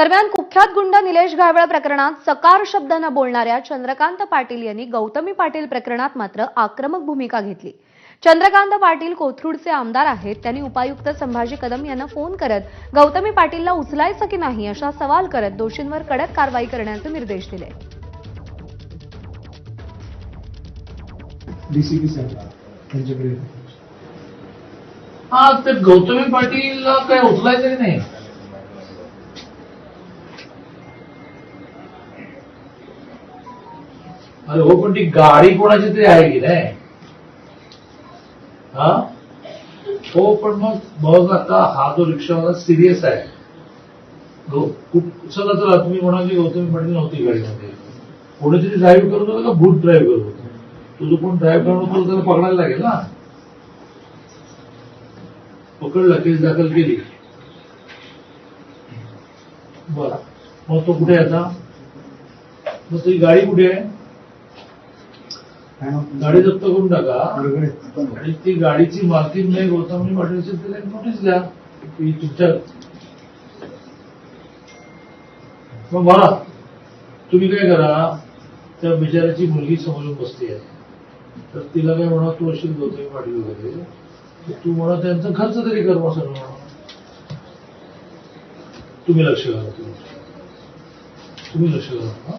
दरम्यान कुख्यात गुंड निलेश घायवळ प्रकरणात सकार शब्दानं बोलणाऱ्या चंद्रकांत पाटील यांनी गौतमी पाटील प्रकरणात मात्र आक्रमक भूमिका घेतली. चंद्रकांत पाटील कोथरूडचे आमदार आहेत त्यांनी उपायुक्त संभाजी कदम यांना फोन करत गौतमी पाटीलला उचलायचं की नाही असा सवाल करत दोषींवर कडक कारवाई करण्याचे निर्देश दिले. हा गौतमी पाटीलला काय उचलायचं की नाही? अरे हो पण ती गाडी कोणाची तरी आहे की नाही? हा? हो पण मग मग आता हा जो रिक्षावाला सिरियस आहे. गौ- चला चला तुम्ही म्हणाल की गौतमी पाटील नव्हती गाडीमध्ये. कोणीतरी ड्राईव्ह करत होतं का? भूत ड्राईव्ह करत होतं. तो जो कोण ड्राईव्ह करत होतो त्याला पकडायला लागेल ना? पकडला केस दाखल केली. बर. मग तो कुठे आहे आता? मग ती गाडी कुठे आहे? गाडी जप्त करून टाका. आणि ती गाडीची मालकीन नाही गौतमी पाटील असेल त्याला एक नोटीस द्या की तुमच्या मग मला तुम्ही काय करा त्या बिचाराची मुलगी समोरून बसली आहे तर तिला काय म्हणा तू असेल गौतमी पाटील वगैरे तू म्हणा त्यांचा खर्च तरी कर मग सगळं. तुम्ही लक्ष घाला तुम्ही लक्ष घाला?